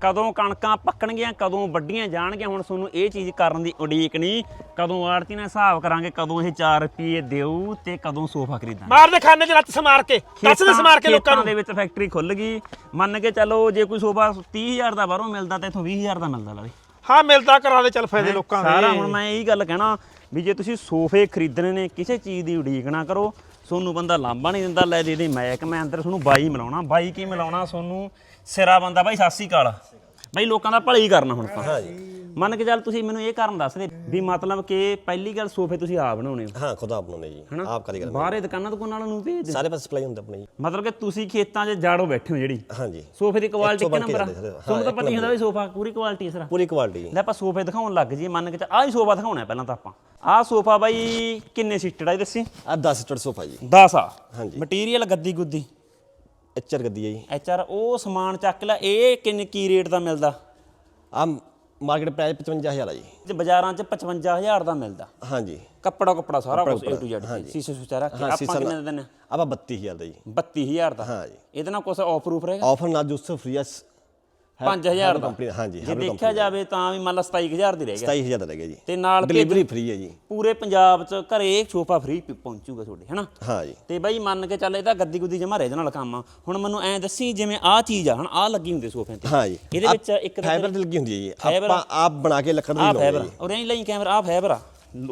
ਕਦੋਂ ਕਣਕਾਂ ਪੱਕਣਗੀਆਂ ਕਦੋਂ ਵੱਡੀਆਂ ਜਾਣਗੀਆਂ ਹੁਣ ਤੁਹਾਨੂੰ ਇਹ ਚੀਜ਼ ਕਰਨ ਦੀ ਉਡੀਕ ਨਹੀਂ। ਕਦੋਂ ਆੜਤੀ ਨਾਲ ਹਿਸਾਬ ਕਰਾਂਗੇ ਕਦੋਂ ਇਹ 4 ਰੁਪਏ ਦਿਓ ਤੇ ਕਦੋਂ ਸੋਫਾ ਖਰੀਦਾਂਗੇ। ਮਾਰ ਦੇ ਖਾਨੇ 'ਚ ਲੱਤ ਸਮਾਰ ਕੇ ਦੱਸ ਦੇ ਸਮਾਰ ਕੇ ਲੋਕਾਂ ਦੇ ਵਿੱਚ ਫੈਕਟਰੀ ਖੁੱਲ ਗਈ। ਮੰਨ ਕੇ ਚੱਲੋ ਜੇ ਕੋਈ ਸੋਫਾ 30000 ਦਾ ਬਾਹਰੋਂ ਮਿਲਦਾ ਤੇ ਇਥੋਂ 20000 ਦਾ ਮਿਲਦਾ ਲਵੇ। ਹਾਂ ਮਿਲਦਾ ਕਰਾ ਦੇ ਚੱਲ ਫਾਇਦੇ ਲੋਕਾਂ ਦੇ। ਸਾਰਾ ਹੁਣ ਮੈਂ ਇਹੀ ਗੱਲ ਕਹਿਣਾ ਵੀ ਜੇ ਤੁਸੀਂ ਸੋਫੇ ਖਰੀਦਣੇ ਨੇ ਕਿਸੇ ਚੀਜ਼ ਦੀ ਉਡੀਕ ਨਾ ਕਰੋ। ਤੁਹਾਨੂੰ ਬੰਦਾ ਲਾਂਭਾ ਨਹੀਂ ਦਿੰਦਾ, ਲੈ ਦੇ ਦੇ ਮੈਕ ਮੈਂ ਅੰਦਰ ਤੁਹਾਨੂੰ ਬਾਈ ਮਿਲਾਉਣਾ। ਬਾਈ ਕੀ ਮਿਲਾਉਣਾ ਤੁਹਾਨੂੰ ਸਿਰਾ ਬੰਦਾ ਬਾਈ, ਸਤਿ ਸ਼੍ਰੀ ਅਕਾਲ। ਬਈ ਲੋਕਾਂ ਦਾ ਭਲਾ ਹੀ ਕਰਨਾ ਹੁਣ ਤਾਂ। ਹਾਂ ਜੀ ਮੰਨ ਕੇ ਚੱਲ ਤੁਸੀਂ ਮੈਨੂੰ ਇਹ ਕਾਰਨ ਦੱਸ ਦੇ ਵੀ ਮਤਲਬ ਕਿ ਪਹਿਲੀ ਗੱਲ ਸੋਫੇ ਤੁਸੀਂ ਆਪ ਬਣਾਉਣੇ ਹਾਂ। ਖੁਦ ਆਪ ਬਣਾਉਣੇ ਜੀ। ਆਪ ਕਰੀ ਗੱਲ ਬਾਹਰੇ ਦੁਕਾਨਾਂ ਤੋਂ ਨਾਲੋਂ ਨੂੰ ਭੇਜ ਸਾਰੇ ਪਾਸੇ ਸਪਲਾਈ ਹੁੰਦਾ ਆਪਣੀ ਮਤਲਬ ਕਿ ਤੁਸੀਂ ਖੇਤਾਂ 'ਚ ਜਾੜੋ ਬੈਠੇ ਹੋ ਜਿਹੜੀ। ਹਾਂ ਜੀ ਸੋਫੇ ਦੀ ਕੁਆਲਿਟੀ ਇੱਕ ਕਿ ਤੁਹਾਨੂੰ ਤਾਂ ਪਤਾ ਹੀ ਹੁੰਦਾ ਵੀ ਸੋਫਾ ਪੂਰੀ ਕੁਆਲਿਟੀ ਇਸ ਤਰ੍ਹਾਂ ਪੂਰੀ ਕੁਆਲਿਟੀ ਜੀ ਲੈ ਆਪਾਂ ਸੋਫੇ ਦਿਖਾਉਣ ਲੱਗ ਜੀ ਮੰਨ ਕੇ ਚੱਲ ਆਹ ਹੀ ਸੋਫਾ ਦਿਖਾਉਣਾ ਹੈ ਪਹਿਲਾਂ ਤਾਂ ਆਪਾਂ। ਆਹ ਸੋਫਾ ਬਾਈ ਕਿੰਨੇ ਸੀਟਡ ਆ ਦੱਸੀ? ਆ 10 ਸੀਟਰ ਸੋਫਾ ਜੀ। 10 ਆ। ਹਾਂਜੀ। ਮਟੀਰੀਅਲ ਗੱਦੀ ਗੁੱਦੀ। ਐਚਆਰ ਗੱਦੀ ਹੈ ਜੀ। ਐਚਆਰ ਉਹ ਸਮਾਨ ਚੱਕ ਲੈ ਇਹ ਕਿੰਨ ਕੀ ਰੇਟ ਦਾ ਮਿਲਦਾ? ਆ ਮਾਰਕੀਟ ਪ੍ਰਾਈਸ 55000 ਆ ਜੀ। ਤੇ ਬਾਜ਼ਾਰਾਂ 'ਚ 55000 ਦਾ ਮਿਲਦਾ? ਹਾਂਜੀ। ਕੱਪੜਾ ਕੱਪੜਾ ਸਾਰਾ ਕੁਝ A to Z ਸੀਸੇ ਸੁਚਾ ਰੱਖ ਕੇ ਆਪਾਂ ਕਿੰਨੇ ਦਿਨ? ਆਪਾਂ 32000 ਦਾ ਜੀ। 32000 ਦਾ? ਹਾਂ ਜੀ। ਇਹਦੇ ਨਾਲ ਕੁਝ ਆਫਰ ਉਫਰ ਹੈਗਾ ਆਫਰ ਨਾਲ ਜੂਸ ਫ੍ਰੀ ਆ 5000 ਦਾ। ਹਾਂਜੀ ਜੇ ਦੇਖਿਆ ਜਾਵੇ ਤਾਂ ਵੀ ਮੰਨ ਲਾ 27000 ਦੀ ਰਹਿ ਗਿਆ। 27000 ਦਾ ਲੱਗਿਆ ਜੀ। ਤੇ ਨਾਲ ਡਿਲੀਵਰੀ ਫ੍ਰੀ ਹੈ ਜੀ। ਪੂਰੇ ਪੰਜਾਬ 'ਚ ਘਰੇ ਇੱਕ ਸੋਫਾ ਫ੍ਰੀ ਪਹੁੰਚੂਗਾ ਤੁਹਾਡੇ ਹਨਾ? ਹਾਂ ਜੀ। ਤੇ ਬਾਈ ਮੰਨ ਕੇ ਚੱਲ ਇਹਦਾ ਗੱਦੀ ਗੁੱਦੀ ਜਮਾ ਰਹਿ ਨਾਲ ਕੰਮ ਆ। ਹੁਣ ਮੈਨੂੰ ਐਂ ਦੱਸੀ ਜਿਵੇਂ ਆਹ ਚੀਜ਼ ਆ ਹਣ ਆਹ ਲੱਗੀ ਹੁੰਦੀ ਸੋਫੇ ਤੇ। ਹਾਂ ਜੀ। ਇਹਦੇ ਵਿੱਚ ਇੱਕ ਫਾਈਬਰ ਦੀ ਲੱਗੀ ਹੁੰਦੀ ਹੈ ਜੀ। ਆਪਾਂ ਆਪ ਬਣਾ ਕੇ ਲੱਕੜ ਦੀ ਲਾਉਂਦੇ ਆ। ਔਰ ਐਂ ਲਈ ਕੈਮਰਾ ਆਹ ਫਾਈਬਰ ਆ।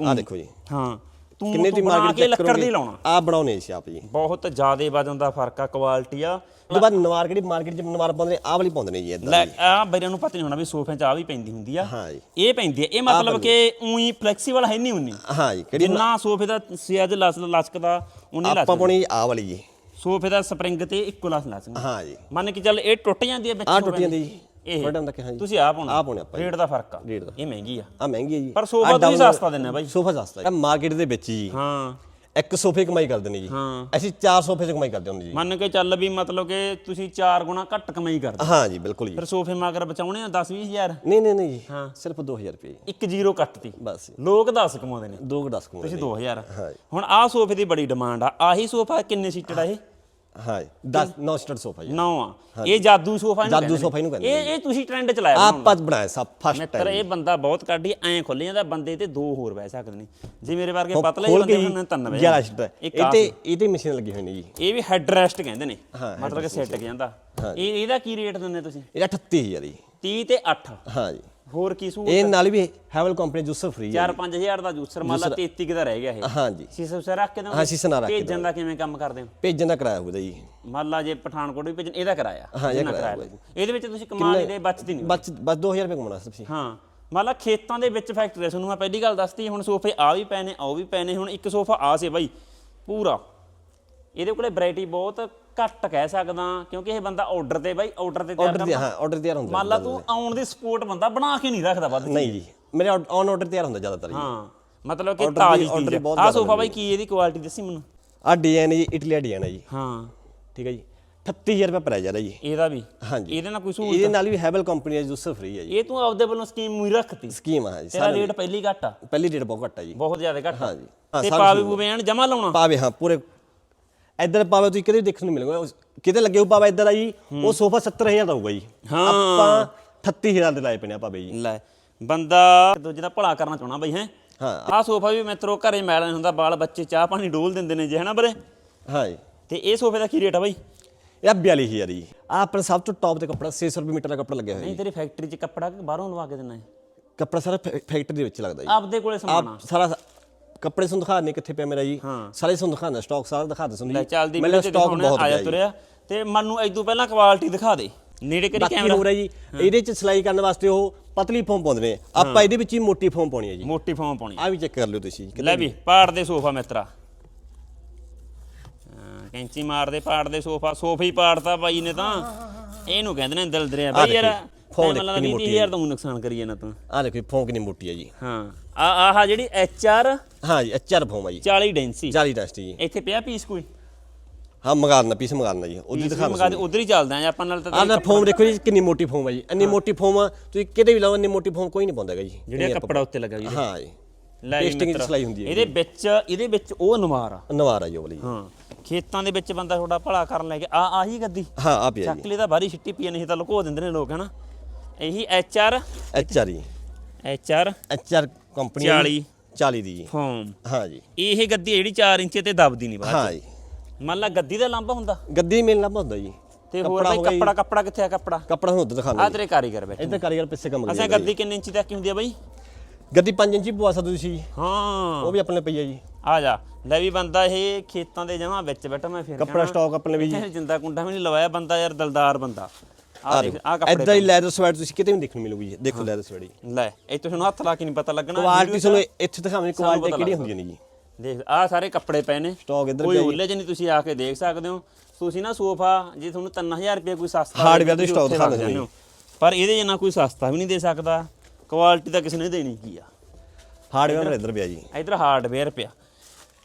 ਆ ਦੇਖੋ ਜੀ। ਹਾਂ। ਤੂੰ ਕਿੰਨੇ ਦੀ ਮਾਰਕੀਟ ਲੱਕੜ ਦੀ ਲਾਉਣਾ। ਆ ਬਣਾਉਨੇ ਸੀ ਆਪ ਜੀ। ਬਹੁਤ ਜ਼ਿਆਦਾ ਵਜਨ ਦਾ ਫ਼ਰਕ ਆ ਕੁਆਲਿਟੀ ਆ। ਤੋਂ ਬਾਅਦ ਨਵਾਰ ਕਿਹੜੀ ਮਾਰਕੀਟ ਚ ਨਵਾਰ ਪਾਉਂਦੇ ਨੇ? ਆਹ ਵਾਲੀ ਪਾਉਂਦੇ ਨੇ ਜੀ ਇਦਾਂ ਲੈ ਆ ਬਈਆਂ ਨੂੰ ਪਤਾ ਨਹੀਂ ਹੋਣਾ ਵੀ ਸੋਫਿਆਂ 'ਚ ਆ ਵੀ ਪੈਂਦੀ ਹੁੰਦੀ ਆ। ਹਾਂ ਜੀ। ਇਹ ਪੈਂਦੀ ਆ। ਇਹ ਮਤਲਬ ਕਿ ਉਹੀ ਫਲੈਕਸੀਬਲ ਹੈ ਨਹੀਂ ਹੁੰਨੀ ਹਾਂ ਜੀ ਜਿੰਨਾ ਸੋਫੇ ਦਾ ਸਿਆਜ ਲਸ ਲਸਕਦਾ ਉਹਨੇ ਲਸਕ ਆਪਾਂ ਪਾਉਣੀ ਆ ਵਾਲੀ ਜੀ। ਸੋਫੇ ਦਾ ਸਪਰਿੰਗ ਤੇ ਇੱਕੋ ਲਸ ਲਸਕਦਾ ਹਾਂ ਜੀ। ਮੰਨ ਕੇ ਚੱਲ ਇਹ ਟੁੱਟ ਜਾਂਦੀ ਆ ਵਿੱਚ ਆ ਟੁੱਟ ਜਾਂਦੀ ਜੀ। ਇਹ ਥੋੜਾ ਟਾਈਮ ਤੱਕ ਹਾਂ ਜੀ। ਤੁਸੀਂ ਆਪ ਪਾਉਣਾ ਆਹ ਪਾਉਣੇ ਆਪਾਂ। ਰੇਟ ਦਾ ਫ਼ਰਕ ਆ। ਰੇਟ ਦਾ। ਇਹ ਮਹਿੰਗੀ ਆ। ਆ ਮਹਿੰਗੀ ਹੈ ਜੀ। ਪਰ ਸੋਫਾ ਤੁਸੀਂ ਸਸਤਾ ਦਿੰਦੇ ਬਾਈ। ਸੋਫਾ ਸਸਤਾ ਹੈ ਮਾਰਕੀਟ ਦੇ ਵਿੱਚ ਜੀ। ਹਾਂ। ਇੱਕ ਸੋਫੇ ਕਮਾਈ ਕਰਦੇ ਨੇ ਜੀ। ਅਸੀਂ ਚਾਰ ਸੋਫੇ 'ਚ ਕਮਾਈ ਕਰਦੇ ਹੁੰਦੇ ਜੀ। ਮੰਨ ਕੇ ਚੱਲ ਵੀ ਮਤਲਬ ਕਿ ਤੁਸੀਂ 4 ਗੁਣਾ ਘੱਟ ਕਮਾਈ ਕਰਦੇ ਹਾਂ। ਜੀ ਬਿਲਕੁਲ ਜੀ। ਫਿਰ ਸੋਫੇ ਮਗਰ ਬਚਾਉਣੇ ਆ 10 20000 ਨਹੀਂ ਨਹੀਂ ਨਹੀਂ ਜੀ। ਹਾਂ। ਸਿਰਫ 2000 ਰੁਪਏ ਜੀ। ਇੱਕ ਜ਼ੀਰੋ ਕੱਟਤੀ। ਬਸ ਲੋਕ 10 ਕਮਾਉਂਦੇ ਨੇ। ਦੋ ਕੁ ਦਸ ਕਮਾਉਂਦੇ ਤੁਸੀਂ ਨੇ 2000 ਹਾਂ ਜੀ। ਹੁਣ ਆਹ ਸੋਫੇ ਦੀ ਬੜੀ ਡਿਮਾਂਡ ਆ। ਆਹੀ ਸੋਫਾ ਕਿੰਨੇ ਸੀਟਡ ਆ ਇਹ? ਹਾਂ ਜੀ। 10 9 ਸਟਰ ਸੋਫਾ ਜੀ। ਨੌ ਆ। ਇਹ ਜਾਦੂ ਸੋਫਾ ਇਹਨੂੰ ਜਾਦੂ ਕਹਿੰਦੇ ਸੋਫਾ ਇਹਨੂੰ ਨੇ। ਕਹਿੰਦੇ ਇਹ ਇਹ ਤੁਸੀਂ ਟ੍ਰੈਂਡ ਚਲਾਇਆ ਬਣਾਉਣ ਆਪਾਂ ਬਣਾਇਆ ਸਭ ਫਸਟ ਮਿੱਤਰ ਟਾਈਮ ਇਹ ਬੰਦਾ ਬਹੁਤ ਕੱਢੀ ਐਂ ਖੁੱਲ ਜਾਂਦਾ ਬੰਦੇ ਤੇ ਦੋ ਹੋਰ ਬਹਿ ਸਕਦੇ ਨੇ। ਜੇ ਮੇਰੇ ਵਰਗੇ ਪਤਲੇ ਖੋਲ ਬੰਦੇ ਕੇ ਹੁੰਦੇ ਨੇ ਤਿੰਨ ਬਹਿ 11 ਜਾਂਦੇ। ਸਟਰ ਇੱਕ ਇਹ ਆਹ ਤੇ ਇਹ ਤੇ ਮਸ਼ੀਨ ਲੱਗੀ ਹੋਈ ਨੇ ਜੀ। ਇਹ ਵੀ ਹੈਡ ਰੈਸਟ ਕਹਿੰਦੇ ਨੇ। ਹਾਂ, ਮਤਲਬ ਕਿ ਸੈੱਟ ਜਾਂਦਾ। ਇਹ ਇਹਦਾ ਕੀ ਰੇਟ ਦਿੰਦੇ ਤੁਸੀਂ? ਇਹਦਾ 38000 ਜੀ। 30 ਤੇ 8 ਹਾਂ ਜੀ। ਹੋਰ ਕੀ ਸੂ ਇਹ ਨਾਲ ਵੀ ਹੈਵਲ ਕੰਪਨੀ ਜੂਸਰ ਫ੍ਰੀ ਹੈ 4-5000 ਦਾ ਜੂਸਰ ਮੰਨ ਲਾ 33 ਦਾ ਰਹਿ ਗਿਆ ਇਹ। ਹਾਂ ਜੀ। ਸੀਸਾ ਉਸਾ ਰੱਖ ਕੇ ਦਿੰਦੇ ਹਾਂ, ਸੀਸਾ ਨਾਲ ਰੱਖ ਕੇ ਭੇਜਣ ਦਾ ਕਿਵੇਂ ਕੰਮ ਕਰਦੇ ਹੋ? ਭੇਜਣ ਦਾ ਕਿਰਾਇਆ ਹੋਊਗਾ ਜੀ। ਮੰਨ ਲਾ ਜੇ ਪਠਾਨਕੋਟ ਵੀ ਭੇਜਣ ਇਹਦਾ ਕਰਾਇਆ। ਹਾਂ, ਇਹ ਜਿੰਨਾ ਕਿਰਾਇਆ। ਇਹਦੇ ਵਿੱਚ ਤੁਸੀਂ ਕਮਾ ਲਈ ਦੇ ਬਚਦੀ ਨਹੀਂ ਬਸ ਬਸ 2000 ਰੁਪਏ ਕਮਾਉਣਾ ਜੀ ਹਾਂ। ਮੰਨ ਲਾ ਖੇਤਾਂ ਦੇ ਵਿੱਚ ਫੈਕਟਰੀ ਤੁਹਾਨੂੰ ਮੈਂ ਪਹਿਲੀ ਗੱਲ ਦੱਸਤੀ ਹੁਣ ਸੋਫੇ ਆ ਵੀ ਪਏ ਨੇ ਆ ਵੀ ਪਏ ਨੇ। ਹੁਣ ਇੱਕ ਸੋਫਾ ਆ ਸੀ ਬਾਈ ਪੂਰਾ। ਇਹਦੇ ਕੋਲੇ ਵੈਰਾਈਟੀ ਬਹੁਤ ਘੱਟ ਕਹਿ ਸਕਦਾ ਕਿਉਂਕਿ ਇਹ ਬੰਦਾ ਆਰਡਰ ਤੇ ਬਾਈ ਆਰਡਰ ਤੇ ਤਿਆਰ ਆਰਡਰ ਤੇ ਹਾਂ ਆਰਡਰ ਤਿਆਰ ਹੁੰਦਾ ਮੰਨ ਲਾ ਤੂੰ ਆਉਣ ਦੀ ਸਪੋਰਟ ਬੰਦਾ ਬਣਾ ਕੇ ਨਹੀਂ ਰੱਖਦਾ ਵੱਧ ਨਹੀਂ ਜੀ ਮੇਰੇ ਔਨ ਆਰਡਰ ਤਿਆਰ ਹੁੰਦਾ ਜ਼ਿਆਦਾਤਰ ਜੀ। ਹਾਂ ਮਤਲਬ ਕਿ ਤਾਜ਼ੀ ਚੀਜ਼ ਬਹੁਤ ਆ ਸੋਫਾ ਬਾਈ ਕੀ ਇਹਦੀ ਕੁਆਲਿਟੀ ਦੱਸੀ ਮੈਨੂੰ? ਆ ਡਿਜ਼ਾਈਨ ਜੀ ਇਟਲੀ ਡਿਜ਼ਾਈਨ ਹੈ ਜੀ। ਹਾਂ। ਠੀਕ ਹੈ ਜੀ। 38000 ਰੁਪਏ ਪ੍ਰਾਈਸ ਹੈ ਜੀ। ਇਹਦਾ ਵੀ? ਹਾਂਜੀ। ਇਹਦੇ ਨਾਲ ਕੋਈ ਸਹੂਲਤ? ਇਹਦੇ ਨਾਲ ਵੀ ਹੈਵਲ ਕੰਪਨੀ ਹੈ ਜੂਸਰ ਫ੍ਰੀ ਹੈ ਜੀ। ਇਹ ਤੂੰ ਆਪਦੇ ਵੱਲੋਂ ਸਕੀਮ ਮੂਈ ਰੱਖਤੀ। ਸਕੀਮ ਹੈ ਜੀ ਤੇਰਾ ਰੇਟ ਪਹਿਲੀ ਘੱਟ ਆ। ਪਹਿਲੀ ਡੇਟ ਬਹੁਤ ਘੱਟ ਹੈ ਜੀ। ਬਹੁਤ ਜ਼ਿਆਦਾ ਘੱਟ ਆ। ਹਾਂਜੀ। ਹਾਂ, ਤੇ ਪਾਵੇ। ਪੂਵੇ ਐਨ ਜਮਾ ਲਾਉਣਾ? ਪਾਵੇ ਹਾਂ ਪੂਰੇ ਇੱਧਰ ਪਾਵੇ ਤੁਸੀਂ ਵੀ ਦੇਖਣ ਨੂੰ ਮਿਲੂਗਾ ਉਸ- ਕਿਤੇ ਲੱਗੇ ਹੋ ਪਾਵੇ ਇੱਧਰ ਆ ਜੀ ਉਹ ਸੋਫਾ 70000 ਦਾ ਹੋਊਗਾ ਜੀ। ਹਾਂ। ਆਪਾਂ 38000 ਦੇ ਲਾਏ ਆ ਪਾਵੇ ਜੀ ਲੈ ਬੰਦਾ ਇੱਕ ਦੂਜੇ ਦਾ ਭਲਾ ਕਰਨਾ ਚਾਹਣਾ ਬਈ ਹੈ? ਹਾਂ। ਆਹ ਸੋਫਾ ਵੀ ਮਿੱਤਰੋ ਘਰੇ ਮੈਲ ਨਹੀਂ ਹੁੰਦਾ ਬਾਲ ਬੱਚੇ ਚਾਹ ਪਾਣੀ ਡੋਲ ਦਿੰਦੇ ਨੇ ਜੇ ਹਨਾ ਬਰੇ ਹਾਂ ਜੀ। ਤੇ ਇਹ ਸੋਫੇ ਦਾ ਕੀ ਰੇਟ ਆ ਬਈ? ਇਹ 42000 ਜੀ। ਆ ਆਪਣੇ ਸਭ ਤੋਂ ਟੌਪ ਤੇ ਕੱਪੜਾ 600 ਰੁਪਏ ਮੀਟਰ ਦਾ ਕੱਪੜਾ ਲੱਗਿਆ ਹੋਇਆ ਨਹੀਂ ਜੀ। ਤੇਰੀ ਫੈਕਟਰੀ 'ਚ ਕੱਪੜਾ ਕਿ ਬਾਹਰੋਂ ਲਵਾ ਕੇ ਦੇਣਾ ਹੈ ਕੱਪੜਾ ਸਾਰਾ ਫੈਕਟਰੀ ਦੇ ਵਿੱਚ ਲੱਗਦਾ ਜੀ। ਆਪਦੇ ਕੋਲੇ ਸਮਾਨ ਆ। ਆਪ ਸਾਰਾ ਕੱਪੜੇ ਤੁਹਾਨੂੰ ਦਿਖਾਣੇ ਕਿੱਥੇ ਪਿਆ ਮੇਰਾ ਜੀ। ਸਾਰੇ ਤੁਹਾਨੂੰ ਦਿਖਾਣਾ ਸਟਾਕ ਸਾਰਾ ਦਿਖਾ ਦੇ ਲੈ ਤੁਹਾਨੂੰ ਚੱਲਦੀ ਮੇਰੇ ਸਟਾਕ ਬਹੁਤ ਆਇਆ ਤੁਰਿਆ। ਤੇ ਮੈਨੂੰ ਇਦੋਂ ਪਹਿਲਾਂ ਕੁਆਲਿਟੀ ਦਿਖਾ ਦੇ। ਨੇੜੇ ਕਰੀ ਕੈਮਰਾ ਹੋ ਰਿਹਾ ਜੀ ਇਹਦੇ ਚ ਸਿਲਾਈ ਕਰਨ ਵਾਸਤੇ ਉਹ ਪਤਲੀ ਫੋਮ ਪਾਉਂਦੇ ਨੇ। ਆਪਾਂ ਇਹਦੇ ਵਿੱਚ ਹੀ ਮੋਟੀ ਫੋਮ ਪਾਉਣੀ ਹੈ ਜੀ। ਮੋਟੀ ਫਾਰਮ ਪਾਉਣੀ ਆ ਵੀ ਚੈੱਕ ਕਰ ਲਿਓ ਤੁਸੀਂ ਲੈ ਵੀ ਪਾੜ ਦੇ ਸੋਫਾ ਮਿੱਤਰਾ। ਕੈਂਚੀ ਮਾਰਦੇ ਪਾੜ ਦੇ ਸੋਫਾ। ਸੋਫੇ ਹੀ ਪਾੜਤਾ ਬਾਈ ਨੇ ਤਾਂ। ਇਹਨੂੰ ਕਹਿੰਦੇ ਨੇ ਦਿਲ ਦਰਿਆ। ਬਾਈ ਯਾਰ ਫੋਨ ਕਿੰਨੀ ਮੋਟੀ 20000 ਦਾ ਨੁਕਸਾਨ ਕਰੀ ਜਾਣਾ ਤੂੰ। ਆ ਦੇਖੋ ਫੋਮ ਕਿੰਨੀ ਮੋਟੀ ਹੈ ਜੀ। ਹਾਂ। ਆ ਆਹ ਜਿਹੜੀ ਐਚ ਆਰ ਹਾਂ ਜੀ ਅੱਚਰ ਫੋਮ ਹੈ ਜੀ। 40 ਡੈਂਸੀ 40 ਟੈਸਟ ਜੀ। ਇੱਥੇ ਪਿਆ ਪੀਸ ਕੋਈ? ਹਾਂ ਮੰਗਾਣਾ ਪੀਸ ਮੰਗਾਣਾ ਜੀ। ਉਹਦੀ ਦਿਖਾ ਮਗਾ ਦੇ ਉਧਰ ਹੀ ਚੱਲਦੇ ਆਂ ਆਪਾਂ ਨਾਲ ਤਾਂ ਆ ਨਾ ਫੋਮ ਦੇਖੋ ਜੀ ਕਿੰਨੀ ਮੋਟੀ ਫੋਮ ਹੈ ਜੀ। ਇੰਨੀ ਮੋਟੀ ਫੋਮ ਆ ਤੁਸੀਂ ਕਿਤੇ ਵੀ ਲਾਓ ਇੰਨੀ ਮੋਟੀ ਫੋਮ ਕੋਈ ਨਹੀਂ ਪਾਉਂਦਾ ਹੈਗਾ ਜੀ। ਜਿਹੜਾ ਕੱਪੜਾ ਉੱਤੇ ਲੱਗਾ ਜੀ। ਹਾਂ ਜੀ। ਲੈ ਦੀ ਮਿੱਤਰਾ, ਸਿਲਾਈ ਹੁੰਦੀ ਹੈ ਇਹਦੇ ਵਿੱਚ ਇਹਦੇ ਵਿੱਚ ਉਹ ਨਵਾਰ ਆ। ਨਵਾਰ ਆ ਜੀ ਉਹ ਵਾਲੀ। ਹਾਂ। ਖੇਤਾਂ ਦੇ ਵਿੱਚ ਬੰਦਾ ਤੁਹਾਡਾ ਭਲਾ ਕਰਨ ਲੈ ਕੇ ਆ ਆਹੀ ਗੱਦੀ। ਹਾਂ ਆ ਪਿਆ ਜੀ। ਚੱਕਲੇ ਦਾ ਬਾਰੀ ਛਿੱਟੀ ਪਈ ਨਹੀਂ ਤਾਂ ਲੁਕੋ ਦਿੰਦੇ ਨੇ ਲੋਕ ਹਨਾ? ਇਹੀ ਐਚ ਆਰ ਐਚ ਆਰ ਜੀ। H R H R company 40 40 ਦੀ ਜੀ। ਫੋਮ। ਹਾਂ ਜੀ। ਇਹ ਗੱਦੀ ਜਿਹੜੀ 4 ਇੰਚ ਤੇ ਦਬਦੀ ਨਹੀਂ ਬਾਅਦ ਹਾਂ ਜੀ। ਮੰਨ ਲਾ ਗੱਦੀ ਦਾ ਲੰਬਾ ਹੁੰਦਾ। ਗੱਦੀ ਮਿਲਣਾ ਹੁੰਦਾ ਜੀ। ਤੇ ਹੋਰ ਬਈ। ਕੱਪੜਾ ਕੱਪੜਾ ਕਿੱਥੇ ਆ ਕੱਪੜਾ? ਕੱਪੜਾ ਹੁਣ ਉੱਧਰ ਆ ਦਿਖਾਉਂਦਾ ਤੇਰੇ ਕਾਰੀਗਰ ਬੈਠੇ ਇੱਧਰ ਕਾਰੀਗਰ ਪਿੱਛੇ ਕੰਮ ਅਸਾਂ ਕਰਦਾ ਗੱਦੀ ਕਿੰਨੇ ਇੰਚੀ ਤੱਕ ਹੁੰਦੀ ਆ ਬਈ? ਗੱਦੀ 5 ਇੰਚੀ ਪਵਾ ਸਕਦੇ ਤੁਸੀਂ ਹਾਂ। ਉਹ ਵੀ ਆਪਣੇ ਪਈ ਹੈ ਜੀ। ਆ ਜਾ। ਲੈ ਵੀ ਬੰਦਾ ਇਹ ਖੇਤਾਂ ਦੇ ਜਮਾ ਵਿੱਚ ਬੈਠਾ ਮੈਂ ਫਿਰ ਕੱਪੜਾ ਸਟਾਕ ਆਪਣੇ ਵੀ ਜੀ। ਜਿੰਦਾ ਕੁੰਡਾ ਵੀ ਨਹੀਂ ਲਵਾਇਆ ਬੰਦਾ ਯਾਰ ਦਲਦਾਰ ਬੰਦਾ। ਆ ਦੇਖ ਆ ਐਦਾਂ ਕੱਪੜੇ ਹੀ ਲੈਦਰ ਸਵੈਟ ਤੁਸੀਂ ਕਿਤੇ ਵੀ ਦੇਖਣ ਮਿਲੂਗੀ ਜੀ ਦੇਖੋ ਲੈਦਰ ਸਵੈਟ ਜੀ। ਲੈ ਇਹ ਤੁਹਾਨੂੰ ਹੱਥ ਲਾ ਕੇ ਨਹੀਂ ਪਤਾ ਲੱਗਣਾ ਕੁਆਲਿਟੀ video 'ਚ ਤੁਹਾਨੂੰ ਇੱਥੇ ਦਿਖਾਵਾਂਗੇ ਸਾਨੂੰ ਕੁਆਲਿਟੀ ਪਤਾ ਕਿਹੜੀਆਂ ਲੱਗਦਾ। ਹੁੰਦੀਆਂ ਨੇ ਜੀ। ਦੇਖ ਆ ਸਾਰੇ ਕੱਪੜੇ ਪਏ ਨੇ। ਸਟਾਕ ਇੱਧਰ ਕੋਈ ਪਿਆ ਜੀ। ਉੱਲੇ ਚ ਨਹੀਂ ਤੁਸੀਂ ਆ ਕੇ ਦੇਖ ਸਕਦੇ ਹੋ। ਤੁਸੀਂ ਨਾ ਸੋਫਾ ਜੇ ਤੁਹਾਨੂੰ 3000 ਰੁਪਏ ਕੋਈ ਸਸਤਾ Hardware ਦੇ ਉੱਥੇ ਦਿਖਾ ਦਿੰਦੇ ਹੋ। ਪਰ ਇਹਦੇ ਜਿੰਨਾ ਕੋਈ ਸਸਤਾ ਵੀ ਨਹੀਂ ਦੇ ਸਕਦਾ। ਕੁਆਲਿਟੀ ਤਾਂ ਕਿਸੇ ਨੇ ਦੇਣੀ ਕੀ ਆ। ਹਾਰਡਵੇਅਰ ਇੱਧਰ ਪਿਆ ਜੀ। ਇਧਰ ਹਾਰਡਵੇਅਰ ਪਿਆ।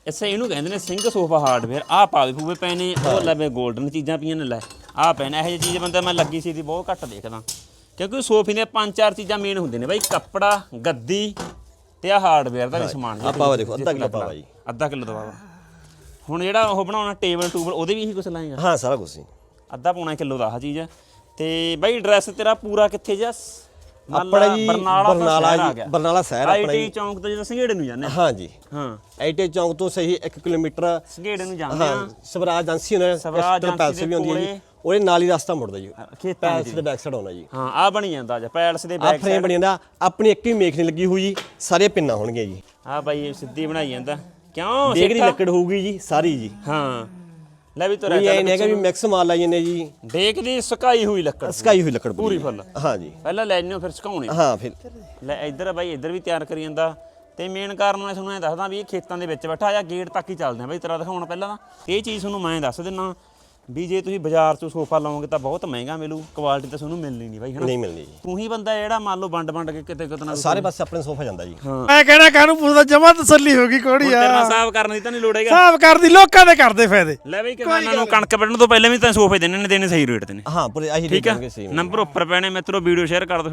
ਇਸੇ ਇਹਨੂੰ ਕਹਿੰਦੇ ਨੇ ਸਿੰਘ ਸੋਫਾ ਹਾਰਡਵੇਅਰ ਆ ਪਾਵੇ ਪੂਵੇ ਪਏ ਨੇ ਉਹ ਲਵੇ 골ਡਨ ਚੀਜ਼ਾਂ ਪਈਆਂ ਨੇ ਲੈ। ਆ ਨੇ ਇਹੋ ਚੀਜ਼ ਬੰਦਾ ਮੈਂ ਲੱਗੀ ਸੀ ਦੀ ਬਹੁਤ ਘੱਟ ਦੇਖਦਾ। ਕਿਉਂਕਿ ਸੋਫੇ ਦੇ ਪੰਜ ਚਾਰ ਚੀਜ਼ਾਂ ਮੇਨ ਹੁੰਦੇ ਨੇ ਬਾਈ ਕੱਪੜਾ ਗੱਦੀ ਤੇ ਆ ਹਾਰਡਵੇਅਰ ਦਾ ਵੀ ਸਮਾਨ ਪਾਵਾ ਦੇਖੋ, ਅੱਧਾ ਕਿੱਲੋ ਪਾਵਾ ਜੀ। ਅੱਧਾ ਕਿਲੋ ਦਵਾਵਾ ਹੁਣ ਜਿਹੜਾ ਉਹ ਬਣਾਉਣਾ ਟੇਬਲ ਟੂਬਲ ਉਹਦੇ ਵੀ ਇਹੀ ਕੁਝ ਲਾਏਗਾ? ਹਾਂ ਸਾਰਾ ਕੁਝ ਅੱਧਾ ਪੌਣਾ ਕਿਲੋ ਦਾ ਆ ਚੀਜ਼ ਤੇ ਬਾਈ ਐਡਰੈਸ ਤੇਰਾ ਪੂਰਾ ਕਿੱਥੇ ਜਸ ਆਪਣਾ ਜੀ ਬਰਨਾਲਾ ਜੀ ਬਰਨਾਲਾ ਸ਼ਹਿਰ ਆਪਣਾ ਆਈਟੀ ਜੀ। ਚੌਂਕ ਤੋਂ ਜਦੋਂ ਸੰਘੇੜੇ ਨੂੰ ਜਾਂਦੇ। ਹਾਂ ਜੀ। ਹਾਂ। ਆਈਟੀ ਚੌਂਕ ਤੋਂ ਸਹੀ 1 ਕਿਲੋਮੀਟਰ ਸੰਘੇੜੇ ਨੂੰ ਜਾਂਦੇ ਹਾਂ ਸਵਰਾਜ ਏਜੰਸੀ ਨੇ ਸਵਰਾਜ ਏਜੰਸੀ ਵੀ ਹੁੰਦੀ ਹੈ ਜੀ। ਉਹਦੇ ਨਾਲ ਹੀ ਰਸਤਾ ਮੁੜਦਾ ਜੀ। ਪੈਲਸ ਦੇ ਬੈਕ ਸਾਈਡ ਆਉਣਾ ਜੀ। ਹਾਂ ਆ ਬਣੀ ਜਾਂਦਾ ਜਾ ਪੈਲਸ ਦੇ ਆ ਬੈਕ ਫਰੇਮ ਬਣੀ ਜਾਂਦਾ। ਆਪਣੀ ਇੱਕ ਹੀ ਮੇਖ ਨਹੀਂ ਲੱਗੀ ਹੋਈ ਸਾਰੇ ਪਿੰਨਾ ਹੋਣਗੇ ਜੀ। ਆ ਬਾਈ ਸਿੱਧੀ ਬਣਾਈ ਜਾਂਦਾ। ਕਿਉਂ ਦੇਖ ਦੀ ਸੇਠਾ? ਲੱਕੜ ਹੋਊਗੀ ਜੀ ਸਾਰੀ ਜੀ। ਹਾਂ। ਲੈ ਵੀ ਤੁਰਿਆ ਐ ਚੱਲ ਨਹੀਂ ਹੈਗਾ ਵੀ ਮਿਕਸ ਮਾਲ ਲਾਈ ਜਾਂਦੇ ਜੀ। ਦੇਖਦੀ ਸੁਕਾਈ ਹੋਈ ਲੱਕੜ ਸਕਾਈ ਹੋਈ ਲੱਕੜ ਪੂਰੀ ਫੁੱਲ। ਹਾਂ ਜੀ। ਪਹਿਲਾਂ ਲੈਣੇ ਫਿਰ ਸੁਕਾਉਣੇ। ਹਾਂ ਫਿਰ। ਲੈ ਇੱਧਰ ਬਾਈ ਇੱਧਰ ਵੀ ਤਿਆਰ ਕਰੀ ਜਾਂਦਾ। ਤੇ ਮੇਨ ਕਾਰਨ ਮੈਂ ਤੁਹਾਨੂੰ ਇਹ ਦੱਸਦਾ ਵੀ ਇਹ ਖੇਤਾਂ ਦੇ ਵਿੱਚ ਬੈਠਾ ਆ ਗੇਟ ਤੱਕ ਹੀ ਚੱਲਦੇ ਆ। ਬਾਈ ਤੇਰਾ ਦਿਖਾਉਣ ਪਹਿਲਾਂ ਤਾਂ। ਇਹ ਚੀਜ਼ ਤੁਹਾਨੂੰ ਮੈਂ ਦੱਸ ਦਿੰਨਾ। ਵੀ ਜੇ ਤੁਸੀਂ ਬਾਜ਼ਾਰ 'ਚੋਂ ਸੋਫਾ ਲਓਗੇ ਤਾਂ ਬਹੁਤ ਮਹਿੰਗਾ ਮਿਲੂ ਕੁਆਲਿਟੀ ਤਾਂ ਤੁਹਾਨੂੰ ਮਿਲਣੀ ਨਹੀਂ ਬਾਈ ਹਨਾ? ਨਹੀਂ ਮਿਲਣੀ ਜੀ। ਤੂੰ ਹੀ ਬੰਦਾ ਜਿਹੜਾ ਮੰਨ ਲਓ ਵੰਡ ਵੰਡ ਕੇ ਕਿਤੇ ਕਿਤੇ ਨਾ ਸਾਰੇ ਪਾਸੇ ਆਪਣੇ ਸੋਫਾ ਜਾਂਦਾ ਜੀ। ਮੈਂ ਕਹਿਣਾ ਕਾਹਨੂੰ ਪੁੱਛਦਾ ਜਮਾ ਤਸੱਲੀ ਹੋ ਗਈ ਕੋੜੀ ਤੇਰੇ ਨਾਲ ਆ ਹਿਸਾਬ ਕਰਨ ਦੀ ਤਾਂ ਨਹੀਂ ਲੋੜ ਹੈਗਾ। ਹਿਸਾਬ ਕਰਦੀ ਲੋਕਾਂ ਦੇ ਕਰਦੇ ਫਾਇਦੇ। ਲੈ ਬਈ ਕਿਸਾਨਾਂ ਨੂੰ ਕਣਕ ਵੱਢਣ ਤੋਂ ਪਹਿਲਾਂ ਵੀ ਤਾਂ ਸੋਫੇ ਦੇਣੇ ਨੇ ਦੇਣੇ ਸਹੀ ਰੇਟ ਤੇ ਨੇ। ਹਾਂ ਪੂਰੇ ਆਹੀ ਠੀਕ ਆ? ਦੇਣਗੇ ਸਹੀ ਨੰਬਰ ਉੱਪਰ ਪੈਣੇ ਮਿੱਤਰੋ ਵੀਡੀਓ ਸ਼ੇਅਰ ਕਰ ਦਿਓ।